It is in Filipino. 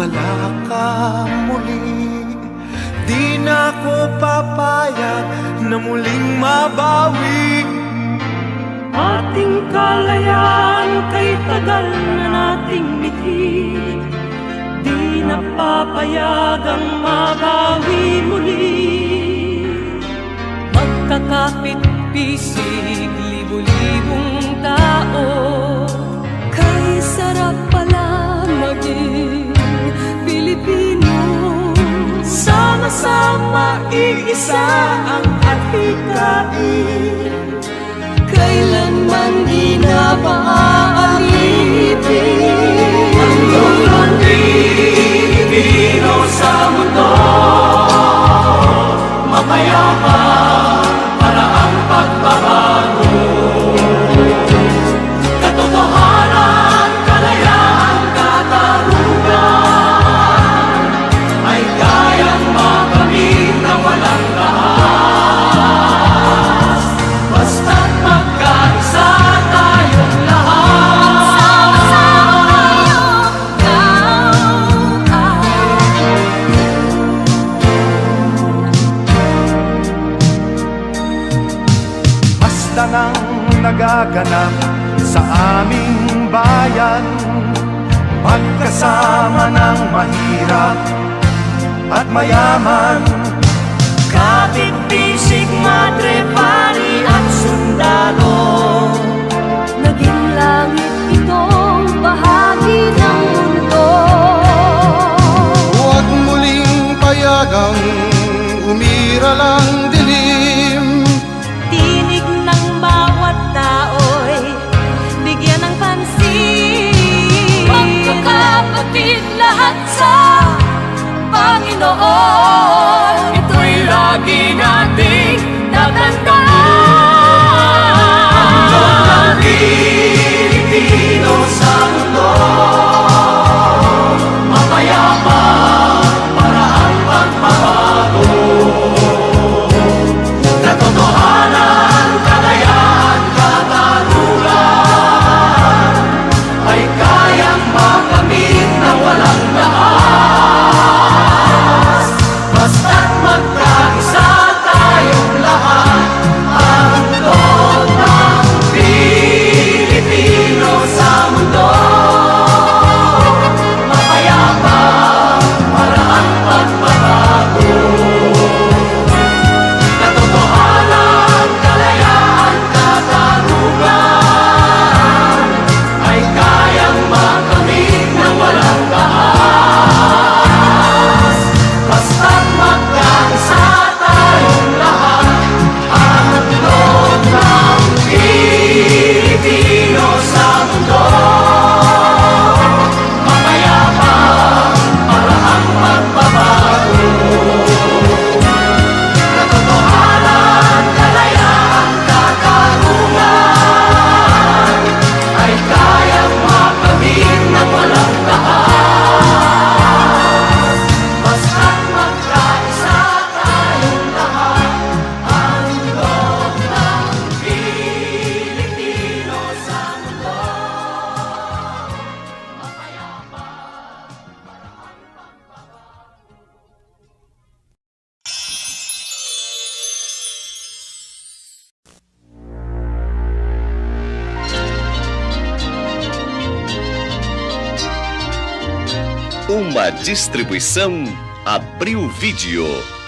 wala ka muli. Di na ako papayag na muling mabawi. Ating kalayaan kay tagal na nating mithi Di napapayagang mabawi muli. Magkakapit-pisig, libo-libong tao. Kay sarap pala Sama-sama iisa ang atikain Kailanman di na maaalipin Basta nang nagaganap sa aming bayan. Magkasama ng mahirap at mayaman. Kapit bisig, madre, pari at sundalo. Naging langit itong bahagi ng mundo. Huwag muling payagang umira lang Uma distribuição Abril Vídeo.